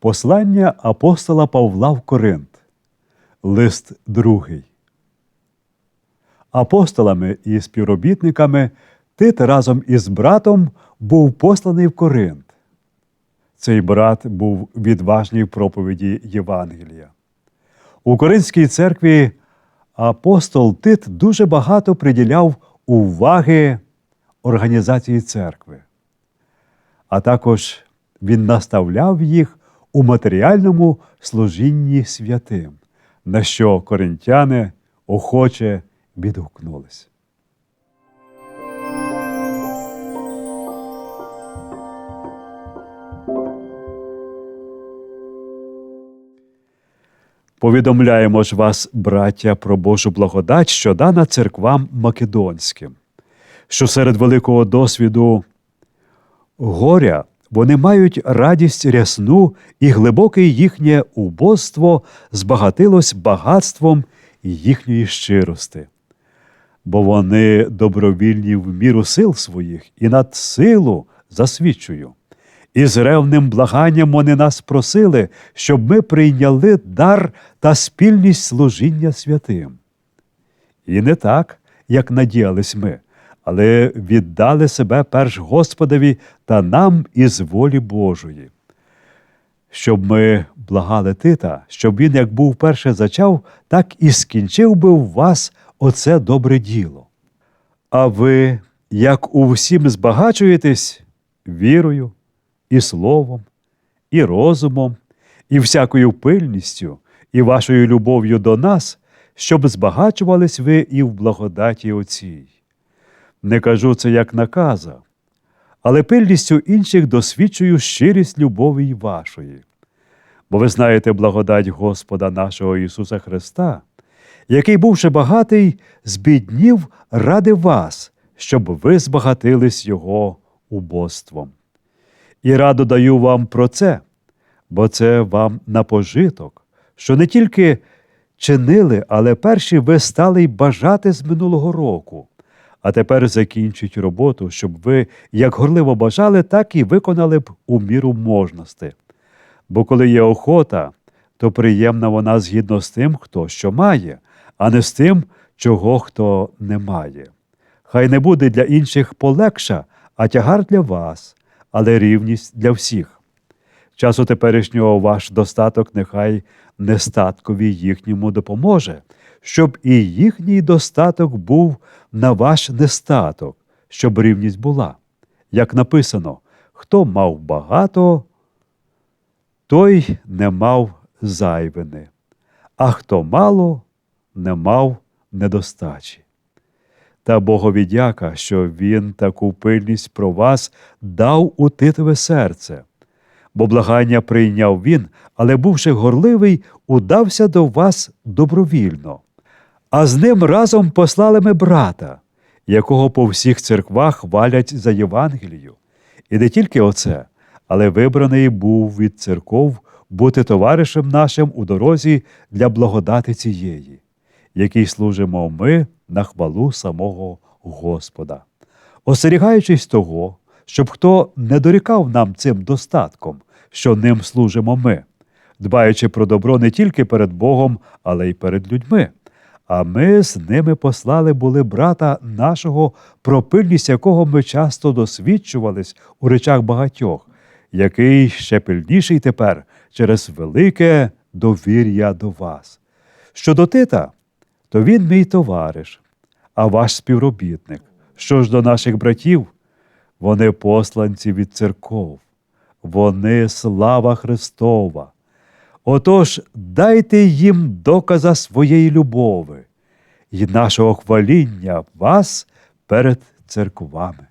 Послання апостола Павла в Коринт. Лист другий. Апостолами і співробітниками Тит разом із братом був посланий в Коринт. Цей брат був відважний в проповіді Євангелія. У Коринській церкві апостол Тит дуже багато приділяв уваги організації церкви, а також він наставляв їх у матеріальному служінні святим, на що коринтяни охоче відгукнулись. Повідомляємо ж вас, браття, про Божу благодать, що дана церквам македонським, що серед великого досвіду горя вони мають радість рясну, і глибоке їхнє убоство збагатилось багатством їхньої щирости. Бо вони добровільні в міру сил своїх і над силу засвідчую. І з ревним благанням вони нас просили, щоб ми прийняли дар та спільність служіння святим. І не так, як надіялись ми, але віддали себе перш Господові та нам із волі Божої. Щоб ми благали Тита, щоб він, як був перше зачав, так і скінчив би у вас оце добре діло. А ви, як у всім збагачуєтесь, вірою, і словом, і розумом, і всякою пильністю, і вашою любов'ю до нас, щоб збагачувались ви і в благодаті оцій. Не кажу це як наказа, але пильністю інших досвідчую щирість любові вашої. Бо ви знаєте благодать Господа нашого Ісуса Христа, який, бувши багатий, збіднів ради вас, щоб ви збагатились Його убоством. І радо даю вам про це, бо це вам на пожиток, що не тільки чинили, але перші ви стали й бажати з минулого року, а тепер закінчить роботу, щоб ви як горливо бажали, так і виконали б у міру можності. Бо коли є охота, то приємна вона згідно з тим, хто що має, а не з тим, чого хто не має. Хай не буде для інших полегша, а тягар для вас але рівність для всіх. Часу теперішнього ваш достаток нехай нестаткові їхньому допоможе, щоб і їхній достаток був на ваш нестаток, щоб рівність була. Як написано, хто мав багато, той не мав зайвини, а хто мало, не мав недостачі. Та Богові дяка, що Він таку пильність про вас дав у титове серце. Бо благання прийняв він, але, бувши горливий, удався до вас добровільно. А з ним разом послали ми брата, якого по всіх церквах валять за Євангелію. І не тільки оце, але вибраний був від церков бути товаришем нашим у дорозі для благодати цієї, якій служимо ми на хвалу самого Господа, остерігаючись того, щоб хто не дорікав нам цим достатком, що ним служимо ми, дбаючи про добро не тільки перед Богом, але й перед людьми. А ми з ними послали були брата нашого, про пильність якого ми часто досвідчувались у речах багатьох, який ще пильніший тепер через велике довір'я до вас. Щодо Тита, то він мій товариш, а ваш співробітник. Що ж до наших братів, вони посланці від церков, вони слава Христова. Отож, дайте їм доказа своєї любови і нашого хваління вас перед церквами.